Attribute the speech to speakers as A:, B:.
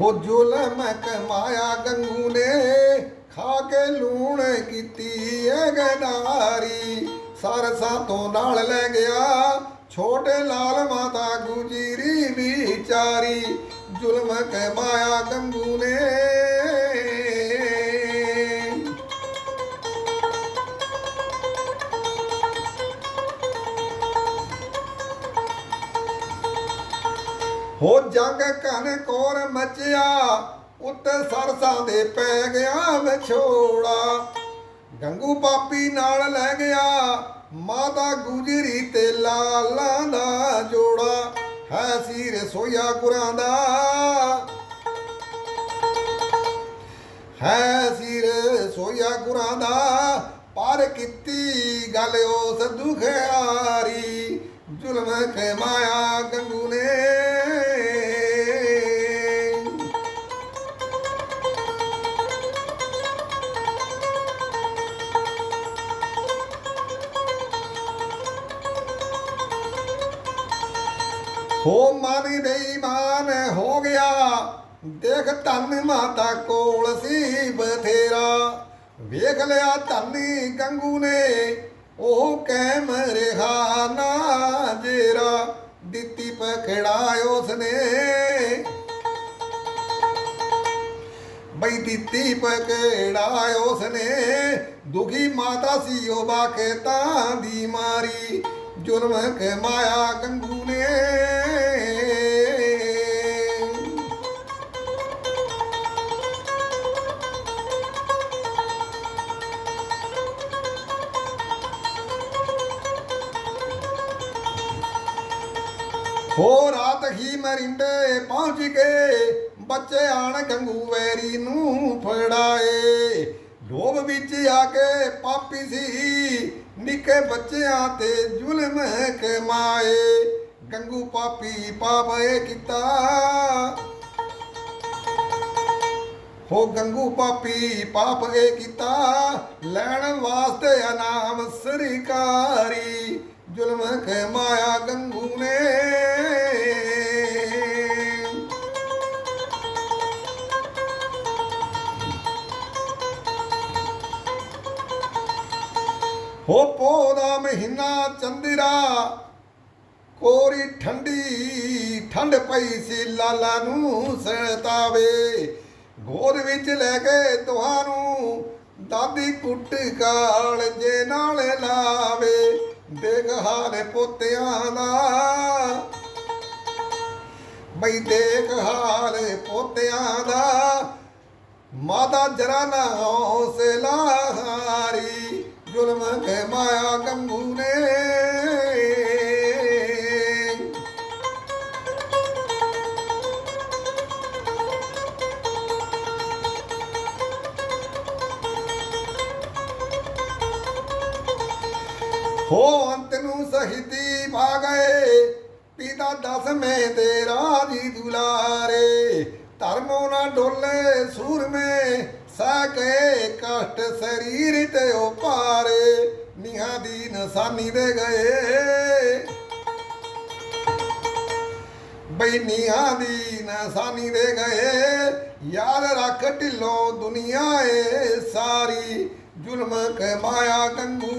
A: ਹੋ ਜ਼ੁਲਮ ਕਮਾਇਆ ਗੰਗੂ ਨੇ, ਖਾ ਕੇ ਲੂਣ ਕੀਤੀ ਐ ਗਦਾਰੀ ਸਰਸਾ ਤੋਂ ਨਾਲ ਲੈ ਗਿਆ ਛੋਟੇ ਲਾਲ ਮਾਤਾ ਗੁਜੀਰੀ ਵਿਚਾਰੀ। ਜ਼ੁਲਮ ਕਮਾਇਆ ਗੰਗੂ ਨੇ ਹੋ ਜੰਗ ਕਨ ਕੋਰ ਮਚਿਆ, ਉੱਤੇ ਸਰਸਾਂ ਦੇ ਪੈ ਗਿਆ ਵਿਛੋੜਾ। ਗੰਗੂ ਪਾਪੀ ਨਾਲ ਲੈ ਗਿਆ, ਮਾਤਾ ਗੁਜਰੀ ਤੇ ਲਾਲਾ ਦਾ ਜੋੜਾ। ਹੈ ਸੀ ਰਸੋਈਆ ਗੁਰਾਂ ਦਾ। ਹੈ ਸੀ ਸੋਇਆ ਗੁਰਾਂ ਦਾ, ਪਰ ਕੀਤੀ ਗੱਲ ਉਸ ਦੁਖਿਆਰੀ। ਜ਼ੁਲਮ ਕੇ ਮਾਇਆ ਹੋ ਮਨ ਬੇਈਮਾਨ ਹੋ ਗਿਆ। ਦੇਖ ਧਨ ਮਾਤਾ ਕੋਲ ਸੀ ਬਥੇਰਾ। ਵੇਖ ਲਿਆ ਧਨੀ ਗੰਗੂ ਨੇ, ਉਹ ਕੈਮ ਰਿਹਾ ਨਾ ਜੇਰਾ। ਦਿੱਤੀ ਪਖੜਾ ਉਸਨੇ ਬਈ ਦਿੱਤੀ ਪਖੜਾ ਉਸਨੇ ਦੁਖੀ ਮਾਤਾ ਸੀ ਉਹ ਬਾਕੇ ਤਾਂ ਦੀ ਮਾਰੀ। ਜ਼ੁਲਮ ਕੇ ਮਾਇਆ ਗੰਗੂ ਨੇ। ਹੋ ਰਾਤ ਹੀ ਮਰਿੰਡੇ ਪਹੁੰਚ ਗਏ ਬੱਚੇ ਆਣ ਗੰਗੂ ਵੈਰੀ ਨੂੰ ਫੜਾਏ। ਲੋਭ ਵਿੱਚ ਆ ਕੇ ਪਾਪੀ ਸੀ। ਨਿੱਕੇ ਬੱਚਿਆਂ ਤੇ ਜ਼ੁਲਮ ਕੇ ਮਾਏ। ਗੰਗੂ ਪਾਪੀ ਪਾਪੇ ਕੀਤਾ। ਹੋ ਗੰਗੂ ਪਾਪੀ ਪਾਪ ਇਹ ਕੀਤਾ। ਲੈਣ ਵਾਸਤੇ ਅਨਾਮ ਸਰਕਾਰੀ। ਜ਼ੁਲਮ ਕੇ ਮਾਇਆ ਹੋ ਪੋਹ ਦਾ ਮਹੀਨਾ ਚੰਦਰਾ, ਕੋਰੀ ਠੰਡੀ, ਠੰਡ ਪਈ ਸੀ ਲਾਲਾ ਨੂੰ ਸਤਾਵੇ। ਗੋਦ ਵਿੱਚ ਲੈ ਕੇ ਤੁਹਾਨੂੰ ਦਾਦੀ ਕੁੱਟ ਕਾਲ ਜੇ ਨਾਲ ਲਾਵੇ। ਦੇਖ ਹਾਲ ਪੋਤਿਆਂ ਦਾ। ਬਈ ਦੇਖ ਹਾਲ ਪੋਤਿਆਂ ਦਾ। ਮਾਦਾ ਜਰਾ ਨਾ ਹੌਸਲਾ ਮਾਇਆ ਗੰਗੂ ਨੇ ਹੋ ਅੰਤ ਨੂੰ ਸਹਿਤੀ ਪਾ ਗਏ ਪਿਤਾ ਦਸਵੇਂ ਦੇ ਰਾਜੀ ਦੁਲਾਰੇ। ਧਰਮੋ ਨਾ ਡੋਲੇ ਸੂਰਮੇ ਸਾਕੇ ਕਸ਼ਟ ਸਰੀਰ ਤੇ ਉਪਾਰੇ। ਨਿਹਾਂ ਦੀ ਨਸਾਨੀ ਦੇ ਗਏ। ਬਈ ਦੀ ਨਸਾਨੀ ਦੇ ਗਏ। ਯਾਦ ਰੱਖ ਢਿੱਲੋਂ ਦੁਨੀਆ ਏ ਸਾਰੀ। ਜ਼ੁਲਮ ਕਮਾਇਆ ਗੰਗੂ